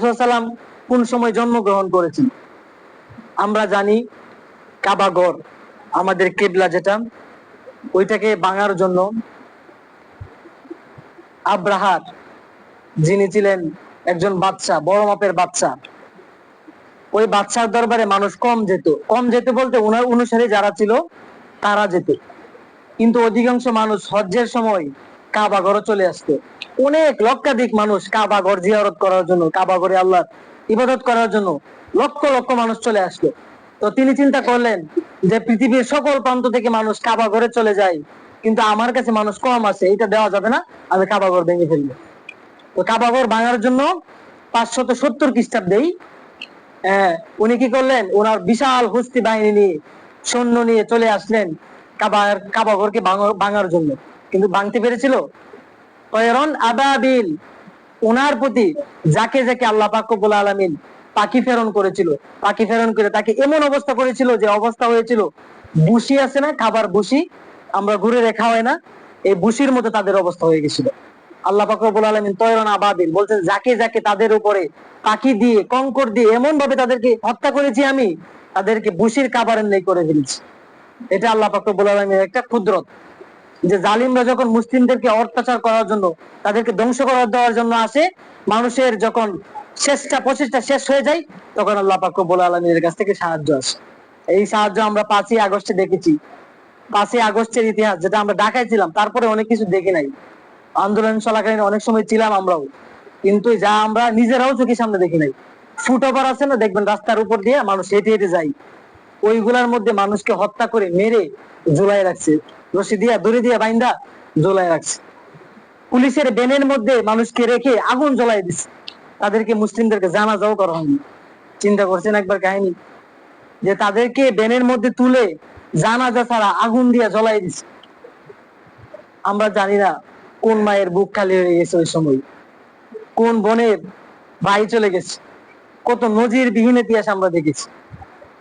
সাল্লাম কোন সময় জন্মগ্রহণ করেছেন? আমরা জানি কাবাগর আমাদের কেবলা যেটা, ওইটাকে ভাঙার জন্য আব্রাহার যিনি ছিলেন একজন বাচ্চা বড় মাপের বাচ্চা ওই বাচ্চার দরবারে মানুষ কম যেত। কম যেত বলতে ওনার অনুসারে যারা ছিল, তারা যেত। কিন্তু অধিকাংশ মানুষ হজ্জের সময় কাবাগর চলে আসতো। অনেক লক্ষাধিক মানুষ কাবাগর জিয়ারত করার জন্য কাবাগরে আল্লাহ ইবাদত করার জন্য লক্ষ লক্ষ মানুষ চলে আসলো। তো তিনি চিন্তা করলেন যে পৃথিবীর সকল প্রান্ত থেকে মানুষ কাবাগরে চলে যায়, কিন্তু আমার কাছে মানুষ কম আছে এটা দেওয়া যাবে না, আমি কাবাগর ভেঙে ফেলব। তো কাবাগর ভাঙার জন্য পাঁচশত সত্তর খ্রিস্টাব্দেই হ্যাঁ উনি কি করলেন? ওনার বিশাল হস্তি বাহিনী নিয়ে, সৈন্য নিয়ে চলে আসলেন কাবার কাবাগরকে ভাঙা- ভাঙার জন্য। কিন্তু ভাঙতে পেরেছিল? আবাবিল প্রতি যাকে যাকে আল্লাহ আলমিন পাখি প্রেরণ করেছিল, পাখি প্রেরণ করে তাকে এমন অবস্থা করেছিল যে অবস্থা হয়েছিল বুসি আছে না, খাবার বুসি আমরা ঘুরে রেখা হয় না, এই বুসির মতো তাদের অবস্থা হয়ে গেছিল। আল্লাহ পাকবুল আলমিন তয়রন আবাবিল বলছেন, যাকে যাকে তাদের উপরে পাখি দিয়ে, কঙ্কর দিয়ে এমন ভাবে তাদেরকে হত্যা করেছি আমি, তাদেরকে বুসির খাবারের নেই করে ফেলেছি। এটা আল্লাহ পাকবুল আলমীর একটা ক্ষুদ্রত যে জালিমরা যখন মুসলিমদেরকে অত্যাচার করার জন্য, তাদেরকে ধ্বংস করার দেওয়ার জন্য আসে, মানুষের যখন শেষটা, প্রচেষ্টা শেষ হয়ে যায়, তখন আল্লাহ পাকবুল আলমীর কাছ থেকে সাহায্য আসে। এই সাহায্য আমরা পাঁচই আগস্টে দেখেছি। পাঁচই আগস্টের ইতিহাস, যেটা আমরা ঢাকায় ছিলাম, তারপরে অনেক কিছু দেখি নাই। আন্দোলন চলাকালীন অনেক সময় ছিলাম আমরাও। কিন্তু যা আমরা নিজেরাও চোখের সামনে দেখি নাই। ফুট ওভার আছে না, দেখবেন রাস্তার উপর দিয়ে মানুষ হেঁটে হেঁটে যায়। ওইগুলার মধ্যে মানুষকে হত্যা করে মেরে ঝুলাই রাখছে। রশি দিয়া, দড়ি দিয়া বাইন্দা ঝুলাই রাখছে। পুলিশের বেনের মধ্যে মানুষকে রেখে আগুন জ্বলাই দিচ্ছে তাদেরকে মুসলিমদেরকে জানাজাও করা হয়নি। চিন্তা করছেন একবার কাহিনী? যে তাদেরকে বেনের মধ্যে তুলে জানাজা ছাড়া আগুন দিয়া জ্বলাই দিচ্ছে আমরা জানি না কোন মায়ের বুক খালি হয়ে গেছে ওই সময়। কোন বোনের ভাই চলে গেছে। কত নজির বিহীন ইতিহাস আমরা দেখেছি।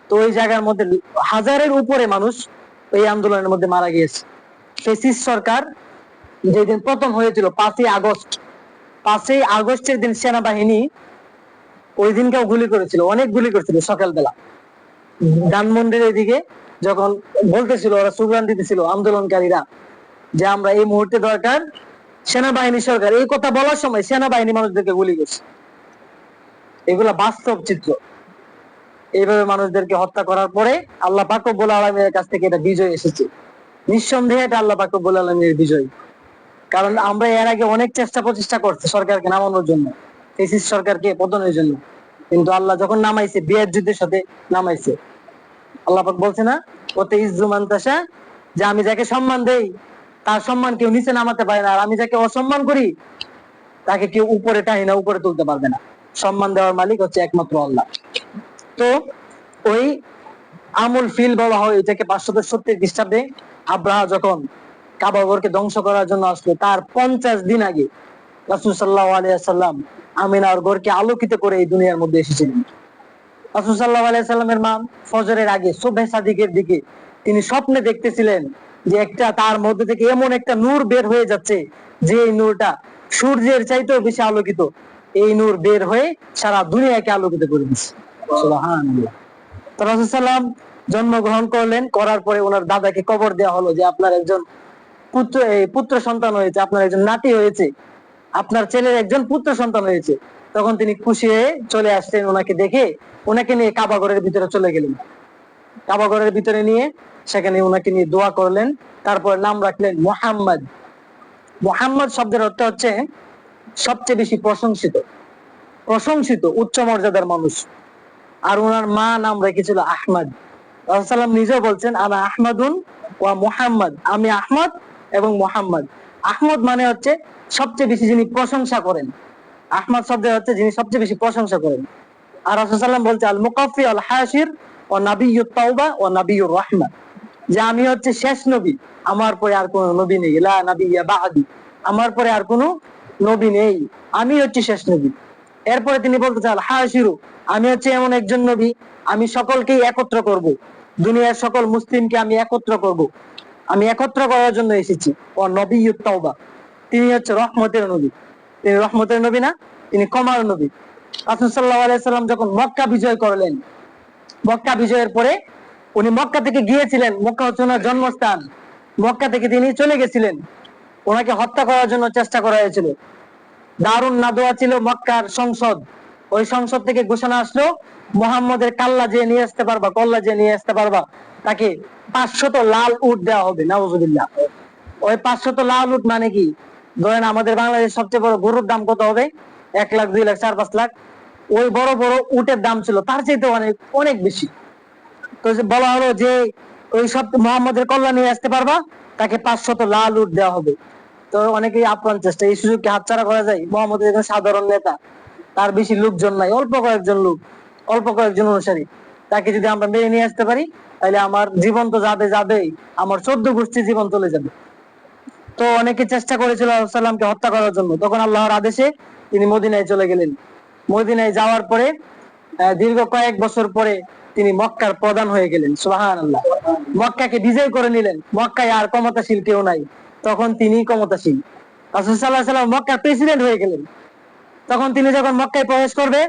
তো ওই জায়গার মধ্যে হাজারের উপরে মানুষ এই আন্দোলনের মধ্যে মারা গিয়েছে। ফেসিস সরকার যেদিন প্রথম হয়েছিল, পাঁচই আগস্ট, পাঁচই আগস্টের দিন সেনাবাহিনী ওই দিনকেও গুলি করেছিল, অনেক গুলি করেছিল সকালবেলা। ধানমন্ডির এদিকে যখন বলতেছিল, ওরা স্লোগান দিতেছিল আন্দোলনকারীরা যে আমরা এই মুহূর্তে দরকার সেনাবাহিনী সরকার। এই কথা বলার সময় সেনাবাহিনী মানুষদেরকে গুলি করছে। এগুলা বাস্তব চিত্র। এইভাবে মানুষদেরকে হত্যা করার পরে আল্লাহ পাকবুল আলমের কাছ থেকে এটা বিজয় এসেছে। নিঃসন্দেহে এটা আল্লাহ পাকবুল আলমের বিজয়। কারণ আমরা এর আগে অনেক চেষ্টা প্রচেষ্টা করছি সরকারকে নামানোর জন্য ফেসিস সরকারকে পতনের জন্য। কিন্তু আল্লাহ যখন নামাইছে বিয়ের যুদ্ধের সাথে নামাইছে। আল্লাহ পাক বলছে না ওতে ইজ্জুমান তাসা যে আমি যাকে সম্মান দেই, তার সম্মান কেউ নিচে নামাতে পারে না। আর আমি যাকে অসম্মান করি, তাকে কেউ উপরে টানি না, উপরে তুলতে পারবে না। সম্মান দেওয়ার মালিক হচ্ছে একমাত্র আল্লাহ। তো ওই আমুল ফিল বলা হয় এটাকে পাঁচশত সত্তর খ্রিস্টাব্দে আব্রাহা যখন কাবাগরকে ধ্বংস করার জন্য আসলো, তার পঞ্চাশ দিন আগে রাসুল সাল্লাহ আলিয়াল্লাম আমিনার গড়কে আলোকিত করে এই দুনিয়ার মধ্যে এসেছিলেন। রাসুল সাল্লাহ আলিয়াল্লামের মা ফজরের আগে শোভে সাদিকের দিকে তিনি স্বপ্নে দেখতেছিলেন যে একটা তার মধ্যে থেকে এমন একটা নূর বের হয়ে যাচ্ছে, যে এই নূরটা সূর্যের চাইতেও বেশি আলোকিত। এই নূর বের হয়ে সারা দুনিয়াকে আলোকিত করে দিচ্ছে তো জন্মগ্রহণ করলেন, করার পরে ওনার দাদাকে কবর দেওয়া হলো যে আপনার একজন পুত্র পুত্র সন্তান হয়েছে, আপনার একজন নাতি হয়েছে, আপনার ছেলের একজন পুত্র সন্তান হয়েছে। তখন তিনি খুশি হয়ে চলে আসলেন ওনাকে দেখে, ওনাকে নিয়ে কাবাগরের ভিতরে চলে গেলেন। কাবাগরের ভিতরে নিয়ে সেখানে ওনাকে নিয়ে দোয়া করলেন, তারপর নাম রাখলেন মোহাম্মদ। মোহাম্মদ শব্দের অর্থ হচ্ছে সবচেয়ে বেশি প্রশংসিত প্রশংসিত, উচ্চ মর্যাদার মানুষ। আর ওনার মা নাম রেখেছিল আহমদ। রাসূলুল্লাহ নিজেও বলছেন, আনা আহমদুন ওয়া মুহাম্মদ। আমি আহমদ এবং মোহাম্মদ। আহমদ মানে হচ্ছে সবচেয়ে বেশি যিনি প্রশংসা করেন। আহমদ শব্দ হচ্ছে যিনি সবচেয়ে বেশি প্রশংসা করেন। আর রাসূলুল্লাহ বলছে আল মুকাফফি আল হাসির ও নাবিয়্যুত তাওবা ও নাবিয়্যুর রাহমা। যে আমি হচ্ছে শেষ নবী, আমার পরে আর কোনো নবী নেই। লা নাবিয়্যা বাদি, আমার পরে আর কোনো নবী নেই। আমি হচ্ছে শেষ নবী। এরপরে তিনি বলতে চান হাসিরু আমি হচ্ছে এমন একজন নবী, আমি সকলকেই একত্র করব। দুনিয়ার সকল মুসলিমকে আমি একত্র করব। আমি একত্র করার জন্য এসেছি। ও নবী তাওবা। তিনি হচ্ছে রহমতের নবী। তিনি রহমতের নবী না, তিনি কমার নবী। রাসূল সাল্লাল্লাহু আলাইহি সাল্লাম যখন মক্কা বিজয় করলেন, মক্কা বিজয়ের পরে উনি মক্কা থেকে গিয়েছিলেন, মক্কা হচ্ছে ওনার জন্মস্থান। মক্কা থেকে তিনি চলে গেছিলেন। ওনাকে হত্যা করার জন্য চেষ্টা করা হয়েছিল। দারুণ নাদোয়া ছিল মক্কার সংসদ। ওই সংসদ থেকে ঘোষণা আসলো, মোহাম্মদের কাল্লা যে নিয়ে আসতে পারবা, কল্লা যে নিয়ে আসতে পারবা, তাকে পাঁচশত লাল উট দেওয়া হবে, নাউজুবিল্লাহ। ওই পাঁচশত লাল উট মানে কি? ধরেন আমাদের বাংলাদেশের সবচেয়ে বড় গরুর দাম কত হবে? এক লাখ, দুই লাখ, চার, পাঁচ লাখ। ওই বড় বড় উটের দাম ছিল, তার চাইতে অনেক অনেক বেশি। তো বলা হলো যে ওই সব মোহাম্মদের কল্যাণ নিয়ে আসতে পারবা, তাকে পাঁচশত লাল উট দেওয়া হবে। তো অনেকেই আপ্রাণ চেষ্টা। এই সুযোগকে হাতছাড়া করা যায়। মোহাম্মদের একজন সাধারণ নেতা, তার বেশি লোকজন নাই, অল্প কয়েকজন লোক, অল্প কয়েকজন অনুসারী। তাকে যদি আমরা মেনে নিয়ে আসতে পারি, তাহলে আমার জীবন তো যাবে যাবেই, আমার চোদ্দ গোষ্ঠীর জীবন চলে যাবে। তো অনেকে চেষ্টা করেছিল সাল্লামকে হত্যা করার জন্য। তখন আল্লাহর আদেশে তিনি মদিনায় চলে গেলেন। মদিনায় যাওয়ার পরে দীর্ঘ কয়েক বছর পরে তিনি মক্কার প্রধান হয়ে গেলেন। সুবাহান আল্লাহ মক্কাকে বিজয় করে নিলেন। মক্কায় আর ক্ষমতাশীল কেউ নাই। তখন তিনি ক্ষমতাশীল। রাসূল সাল্লাহ সাল্লাম মক্কার প্রেসিডেন্ট হয়ে গেলেন। তখন তিনি যখন মক্কায় প্রবেশ করবে,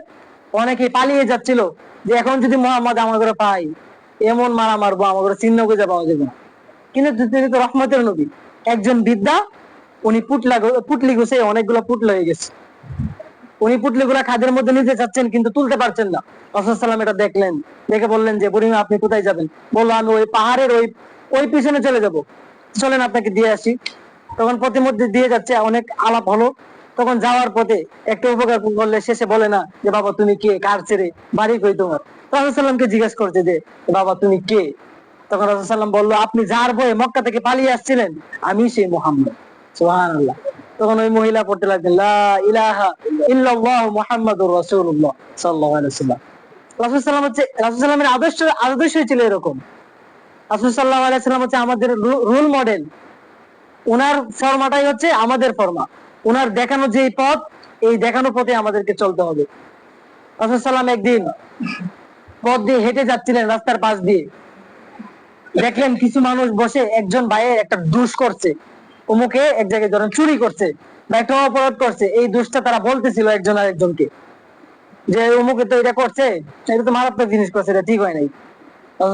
অনেকে পালিয়ে যাচ্ছিল যে এখন যদি মোহাম্মদ আমাদের পাই এমন মারা মারবো আমাদের চিহ্ন খুঁজে পাওয়া যাবে না। কিন্তু তিনি তো রহমতের নবী। একজন বিদ্যা, উনি পুটলা পুটলি গুছে অনেকগুলো পুটল হয়ে গেছে। উনি পুটলি গুলা খাদের মধ্যে নিতে চাচ্ছেন কিন্তু তুলতে পারছেন না। রসুলাম এটা দেখলেন। দেখে বললেন যে, বুড়িমা, আপনি কোথায় যাবেন? বলল, আমি ওই পাহাড়ের ওই ওই পিছনে চলে যাব। চলেন আপনাকে দিয়ে আসি। তখন প্রতিমধ্যে দিয়ে যাচ্ছে, অনেক আলাপ হলো। তখন যাওয়ার পথে একটা উপকার করলে শেষে বলে না, যে বাবা, তুমি কে? কার ছেড়ে বাড়ি কই তোমার? রসুলামকে জিজ্ঞেস করছে যে বাবা, তুমি কে? তখন রসুলাম বলল, আপনি যার বয়ে মক্কা থেকে পালিয়ে আসছিলেন, আমি সেই মোহাম্মদ। সুবহানাল্লাহ। তখন ওই মহিলা পড়তে লাগলেন, লা ইলাহা ইল্লাল্লাহু মুহাম্মাদুর রাসূলুল্লাহ সাল্লাল্লাহু আলাইহি ওয়াসাল্লাম। রাসূল সাল্লাম হচ্ছে, রাসূল সাল্লামের আদর্শ, আদর্শই ছিল এরকম। হচ্ছে আমাদের রোল মডেল। ফর্মাটাই হচ্ছে আমাদের ফর্মা। দেখানো যে পথ, এই দেখানো পথে আমাদেরকে চলতে হবে। সাল্লাম একদিন পথ দিয়ে হেঁটে যাচ্ছিলেন রাস্তার পাশ দিয়ে। দেখলেন কিছু মানুষ বসে একজন ভাইয়ের একটা দুষ করছে। অমুকে এক জায়গায় ধরেন চুরি করছে বা একটা অপরাধ করছে। এই দুষ্টা তারা বলতেছিল একজন আর একজনকে যে অমুকে তো এটা করছে, এটা তো মারাত্মক জিনিস করছে, এটা ঠিক হয় নাই।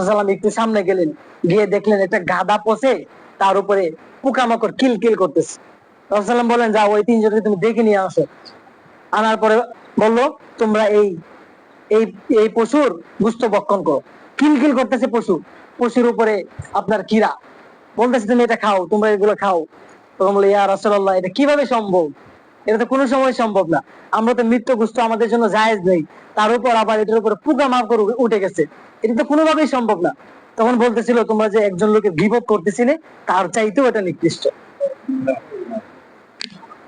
সাল্লাম একটু সামনে গেলেন, গিয়ে দেখলেন একটা গাদা পচে তার উপরে পোকামাকড় কিল কিল করতেছে। রসুলাম বলেন যাও, ওই তিনজনকে তুমি দেখে নিয়ে আসো। আনার পরে বলল, তোমরা এই এই এই পশুর গুস্ত বক্ষণ করো। কিল কিল করতেছে পশু, পশুর উপরে আপনার কিরা বলতেছে, তুমি এটা খাও, তোমরা এগুলো খাও। তখন বলে ইয়া রাসূলুল্লাহ, এটা কীভাবে সম্ভব? এটা তো কোনো সময় সম্ভব না। আমরা তো মৃত্যু গুস্ত আমাদের জন্য জায়েজ নেই। তার উপর আবার এটার উপরে পোকা মাপ করে উঠে গেছে। এটা তো কোনোভাবেই সম্ভব না। তখন বলতেছিল, তোমরা যে একজন লোকের বিপদ করতেছিলে, তার চাইতেও এটা নিকৃষ্ট।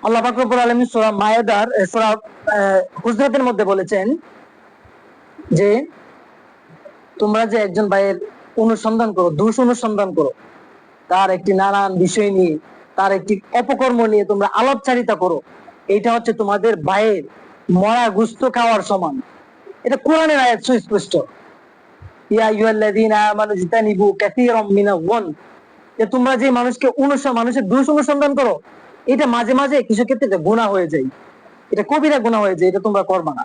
আল্লাহ আলামিন সূরা মায়েদার হুজরাতের মধ্যে বলেছেন যে, তোমরা যে একজন ভাইয়ের অনুসন্ধান করো, দোষ অনুসন্ধান করো, তার একটি নানান বিষয় নিয়ে, তার একটি অপকর্ম নিয়ে তোমরা আলাপচারিতা করো এটা হচ্ছে তোমাদের ভাইয়ের মরা গুস্ত খাওয়ার সমান। এটা কোরআনের আয়াত সুস্পষ্ট। ইয়া আমানু কাসীরাম মিনাজ-যন যে তোমরা যে মানুষকে মানুষের দোষ অনুসন্ধান করো, এটা মাঝে মাঝে কিছু ক্ষেত্রে হয়ে যায়। এটা কবিরা হয়ে যায়, এটা তোমরা করবা না।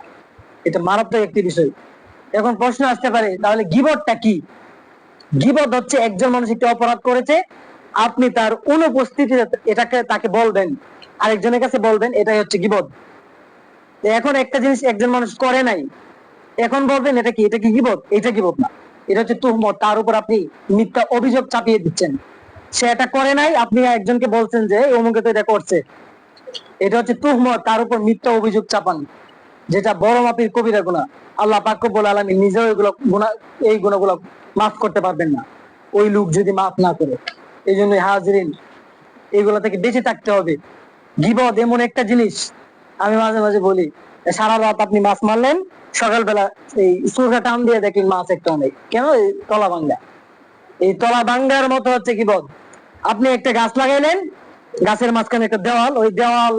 এটা মারাত্মক একটি বিষয়। এখন প্রশ্ন আসতে পারে, তাহলে গিবটটা কি? গিবট হচ্ছে একজন মানুষ একটি অপরাধ করেছে, আপনি তার অনুপস্থিতিতে এটাকে, তাকে বলবেন। আরেকজনের কাছে বলবেন, এটাই হচ্ছে গিবট তো এখন একটা জিনিস একজন মানুষ করে নাই, এখন বলবেন, এটা কি এটা কি গিবট এটা গিবট না। এটা হচ্ছে তুহমত, তার উপর আপনি মিথ্যা অভিযোগ চাপিয়ে দিচ্ছেন। সে এটা করে নাই, আপনি একজনকে বলছেন যে অমুকে তো এটা করছে। এটা হচ্ছে তুহমত, তার উপর মিথ্যা অভিযোগ চাপান, যেটা বড় মাপির কবিরা গুণা আল্লাহ পাক বলে আলামী নিজেও এগুলো গুণা এই গুণাগুলো মাফ করতে পারবেন না। ওই লোক যদি মাফ না করে এই জন্য হাজরিন, এগুলো থেকে বেঁচে থাকতে হবে। গিবদ এমন একটা জিনিস। আমি মাঝে মাঝে বলি সারা রাত আপনি মাছ মারলেন, সকালবেলা এই সুরকা টান দিয়ে দেখলেন মাছ একটা অনেক। কেন? তলা ভাঙ্গা। এই তলা ভাঙ্গার মতো হচ্ছে গিবদ। আপনি একটা গাছ লাগাইলেন, গাছের মাঝখানে একটা দেওয়াল, ওই দেওয়াল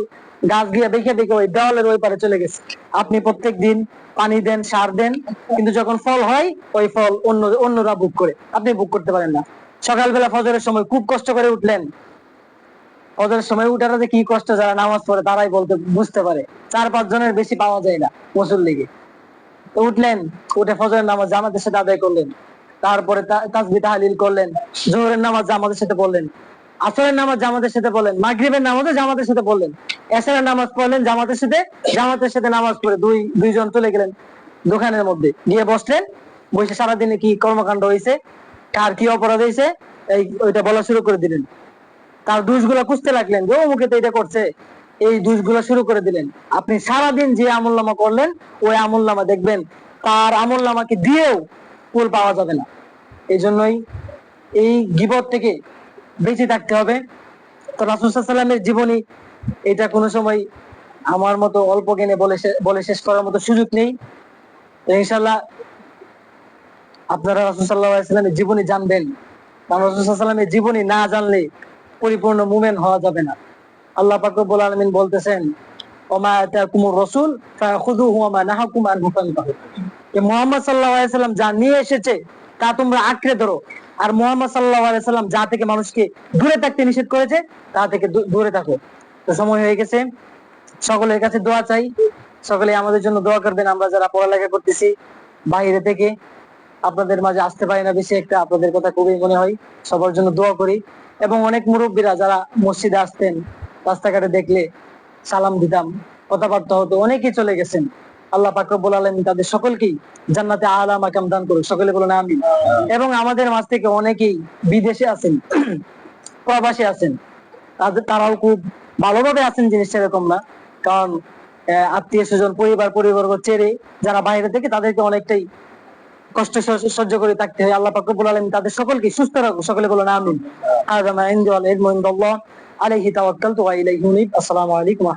গাছ গিয়ে দেখে দেখে ওই দেওয়ালের ওই পারে চলে গেছে। আপনি প্রত্যেক দিন পানি দেন, সার দেন, কিন্তু যখন ফল হয়, ওই ফল অন্য, অন্যরা বুক করে। আপনি বুক করতে পারেন না। সকালবেলা ফজরের সময় খুব কষ্ট করে উঠলেন ওদের সময় উঠারা যে কি কষ্ট যারা নামাজ পড়ে তারাই বলতে, বুঝতে পারে। চার পাঁচ জনের বেশি পাওয়া যায় না মুসুর লিগে তো উঠলেন, উঠে ফজরের নামাজ জামাতের সাথে আদায় করলেন। তারপরে তাসবি তাহলিল করলেন, জোহরের নামাজ জামাতের সাথে পড়লেন, আসরের নামাজ জামাতের সাথে পড়লেন, মাগরিবের নামাজও জামাতের সাথে পড়লেন। এসারের নামাজ পড়লেন জামাতের সাথে জামাতের সাথে নামাজ পড়ে দুই দুইজন চলে গেলেন দোকানের মধ্যে। গিয়ে বসলেন, বসে সারাদিনে কি কর্মকাণ্ড হয়েছে কার কি অপরাধ হয়েছে এই ওইটা বলা শুরু করে দিলেন। তার দুষগুলো খুঁজতে লাগলেন যে অমুকে তো এটা করছে। এই দুষগুলো শুরু করে দিলেন। আপনি সারাদিন যে আমল করলেন, ওই আমল নামা দেখবেন, তার আমল নামাকে দিয়েও কুল পাওয়া যাবে না। এই জন্যই এই গিবত থেকে বেঁচে থাকতে হবে। তো রাসুসাল্লামের জীবনী, এটা কোনো সময় আমার মতো অল্প জ্ঞানে বলে শেষ করার মতো সুযোগ নেই। তো ইনশাল্লাহ আপনারা রাসুসাল্লাহামের জীবনী জানবেন। কারণ রাসুসাল্লামের জীবনী না জানলে পরিপূর্ণ মুমেন হওয়া যাবে না। আল্লাহ পাক রব্বুল আলামিন বলতেছেন ফান্তাহু যে নিয়ে এসেছে, তা তোমরা আঁকড়ে ধরো। আর যা থেকে মানুষকে দূরে থাকতে নিষেধ করেছে, তা থেকে দূরে থাকো। তো সময় হয়ে গেছে। সকলের কাছে দোয়া চাই। সকলে আমাদের জন্য দোয়া করবেন। আমরা যারা পড়ালেখা করতেছি, বাইরে থেকে, আপনাদের মাঝে আসতে পারি না, বেশি একটা আপনাদের কথা খুবই মনে হয়। সবার জন্য দোয়া করি। এবং অনেক মুরব্বীরা যারা মসজিদে আসতেন, রাস্তাঘাটে দেখলে সালাম দিতাম, কথাবার্তা হতো, অনেকেই চলে গেছেন। আল্লাহ পাক রব্বুল তাদের সকলকেই জান্নাতে আলা মাকাম দান করুক। সকলে বলুন আমিন। এবং আমাদের মাঝ থেকে অনেকেই বিদেশে আছেন, প্রবাসী আছেন। তাদের, তারাও খুব ভালোভাবে আছেন জিনিসটা এরকম না। কারণ আত্মীয় স্বজন, পরিবার, পরিবর্গ ছেড়ে যারা বাইরে থেকে তাদেরকে অনেকটাই কষ্ট সহ- সহ্য করে থাকতে হয়। আল্লাহ পাক রব্বুল আলামিন তাদের সকলকে সুস্থ রাখুক। সকলে বলুন, আমিন। আর ইনদু আল ইলমু ইনদাল্লাহ আলাইহি তাওয়াক্কালতু ওয়া ইলাইহি আসসালামু আলাইকুম